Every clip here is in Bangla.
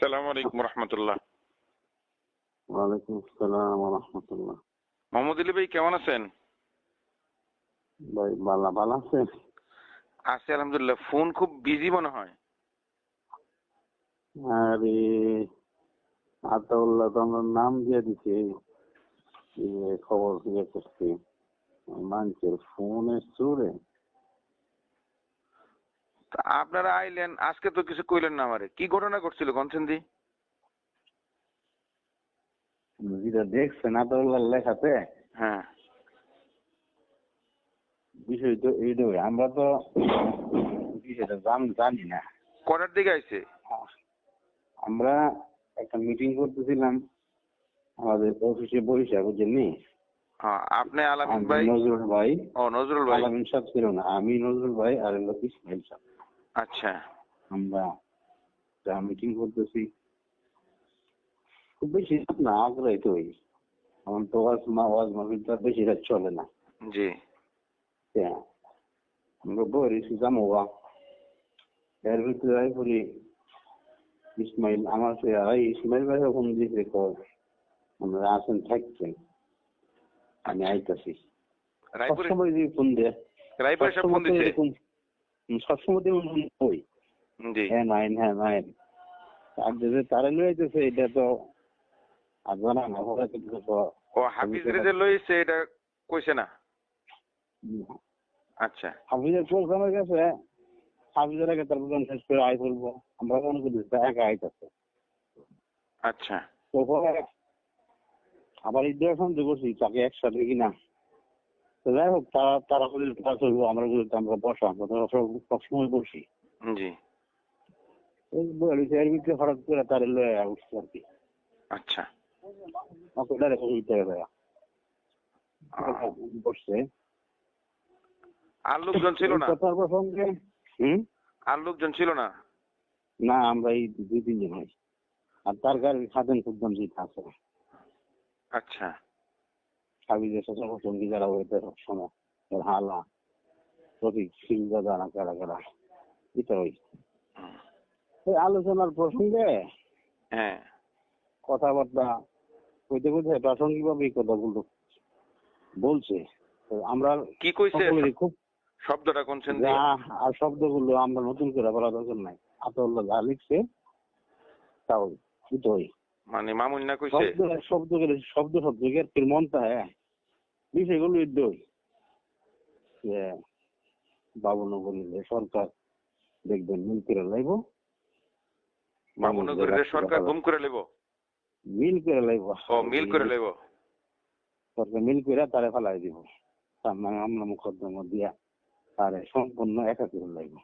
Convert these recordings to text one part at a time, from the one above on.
আলাইকুম রহমতুল্লাহ। ওয়ালাইকুম আসসালাম রহমতুল্লাহ। মোহাম্মদ আলী ভাই কেমন আছেন? ভাই বালা ভালো আছেন? আছি আলহামদুলিল্লাহ। ফোন খুব বিজি মনে হয়। আরে আতাউল্লাহ তো আমার নাম দিয়ে দিছে। খবর দিয়ে করছি মানুষের ফোনে চুরে। তা আপনারা আইলেন আজকে তো কিছু কইলেন না আমারে। কি ঘটনা ঘটছিল কনসেন্দি যেটা দেখছেন আতাউল্লাহ লেখাতে? হ্যাঁ। বিষয় তো এইটাই আমরা তো বিষয়টা জান না। কটার দিকে আইছে? আমরা একটা মিটিং করতেছিলাম আমাদের অফিসে বসে বুঝলেন আপনি আলামিন ভাই নজরুল ভাই। ও নজরুল ভাই। আলামিন সাহেব ছিল না আমি নজরুল ভাই আর ইসমাইল সাহেব। আচ্ছা। আমরা যা মিটিং করতেছি। খুব বেশি না আগ্রহী তো ওই। আমার তো ওয়াজ মা ওয়াজ মাহফিলটা বেশি রাত চলে না। জি। হ্যাঁ আমরা জামোয়া এর ভিতরে বলি ইসমাইল আমার সে আই ইসমাইল ভাই ফোন দিয়েছে আমরা আসেন থাকছেন। আমি আইতাছি। রায়পুরে সবসময় যে ফোন দেয় রায়পুরে ফোন এরকম সবসময় ওই। হ্যাঁ নাইন হ্যাঁ নাইন আর যদি তারা লইতেছে এটা তো ও হাফিজ রে লইছে এটা কইছে না? আচ্ছা। হাফিজের প্রোগ্রামের কাছে হাফিজের আগে তার শেষ করে আয় করব আমরা মনে করি একা আইতেছে আচ্ছা। তো আবার ঈদের করছি তাকে একসাথে কিনা? তো যাই হোক তারা তারা বলে করব আমরা বলি আমরা বসা আমরা তো সবসময় বসি। জি। এর ভিতরে হঠাৎ করে তার লয়ে উঠছে আর কি। আচ্ছা। ওকে গেলে বসছে। আর লোকজন ছিল না? হুম? আর লোকজন ছিল না? না আমরা এই দুই তিনজন হই আর তার গাড়ির খাদেন খুবদাম জিত আছে। আচ্ছা। সাবিদের সাথে যারা হয়েছে সবসময় হালা প্রতীক সিং দাদা না কারা কারা এটা ওই। আলোচনার প্রসঙ্গে হ্যাঁ। কথাবার্তা কইতে কইতে প্রাসঙ্গিক ভাবে এই কথাগুলো বলছে আমরা কি কইছে? খুব শব্দটা কোনছেন আর শব্দগুলো আমরা নতুন করে বলা দরকার নাই। আতল্লাহ যা লিখছে তাও দুটোই মানে মামুন না কইছে? শব্দ শব্দ শব্দ শব্দ মনটা হ্যাঁ। বিষয়গুলো দুই যে বাবু সরকার দেখবেন মিল করে লাইব। মামুনগরের সরকার গুম করে লেব মিল করে লাইব। ও মিল করে লেব সরকার মিল করে তারে ফেলাই দিব। তার আমরা দিয়া তারে সম্পূর্ণ একা করে লাইব।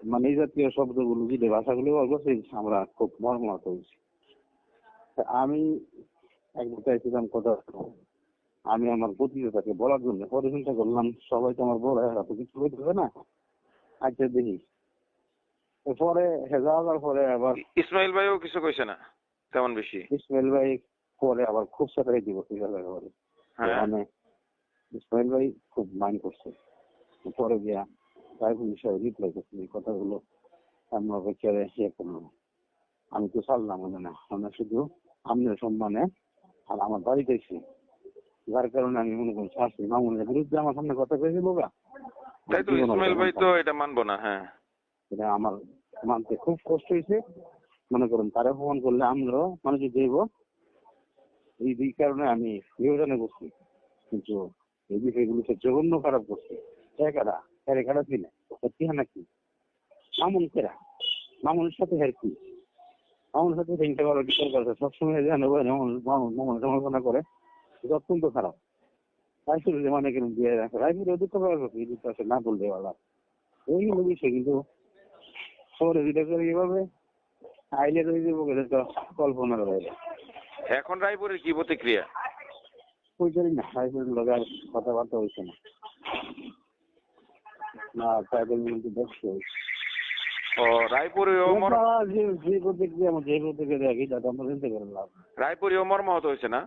মানে এই জাতীয় শব্দগুলো যে ভাষাগুলো করছে আমরা খুব মর্মাহত হয়েছি। আমি একবার চাইছিলাম কথা আমি আমার প্রতিযোগিতাকে বলার জন্য পরে চিন্তা করলাম। সবাই তো আমার বলে এত কিছু হইতে হবে না। আচ্ছা দেখি। পরে যাওয়ার পরে আবার ইসমাইল ভাইও কিছু কইছে না? তেমন বেশি? ইসমাইল ভাই পরে আবার খুব সাথে দিব হ্যাঁ। মানে ইসমাইল ভাই খুব মাইন্ড করছে। পরে গিয়া সাইফুল বিষয়ে রিপ্লাই করছে এই কথাগুলো আমরা বেচারে ইয়ে করলাম আমি তো ছাড়লাম মানে না। আমরা শুধু আপনার সম্মানে আর আমার বাড়িতে যার কারণে আমি মনে করি শাস্তি মামুনের বিরুদ্ধে আমার সামনে কথা কয়েছে বোকা তাই তো ইসমাইল ভাই তো এটা মানবো না হ্যাঁ এটা আমার মানতে খুব কষ্ট হয়েছে মনে করুন তারা ফোন করলে আমরাও মানুষ দেব এই দুই কারণে আমি বিবেচনা করছি কিন্তু এই বিষয়গুলো সে জঘন্য খারাপ করছে একারা এর খারাপ কি না সত্যি হয় নাকি মামুন কেরা মামুনের সাথে হের কি মামুনের সাথে হিংসা করার কি সবসময় জানো মামুন মামুন সমালোচনা করে এটা অত্যন্ত খারাপ। রাইফুল মানে কেন দিয়ে রাখে। রাইফুল দুঃখ কিন্তু আসলে না বললে বলা এইগুলো বিষয় কিন্তু শহরে যেটা করে এভাবে আইলে রয়ে যাব এটা তো কল্পনার বাইরে এখন রায়পুরের কি প্রতিক্রিয়া? না রাইফুলের লগে আর কথাবার্তা হয়েছে না। না রায়পুরে ওমর যে যে প্রতিক্রিয়া যে প্রতিক্রিয়া দেখি তাতে আমরা চিন্তা করে লাভ রায়পুরে ওমর মহত হয়েছে না?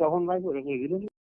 তখন ভাই কই গেল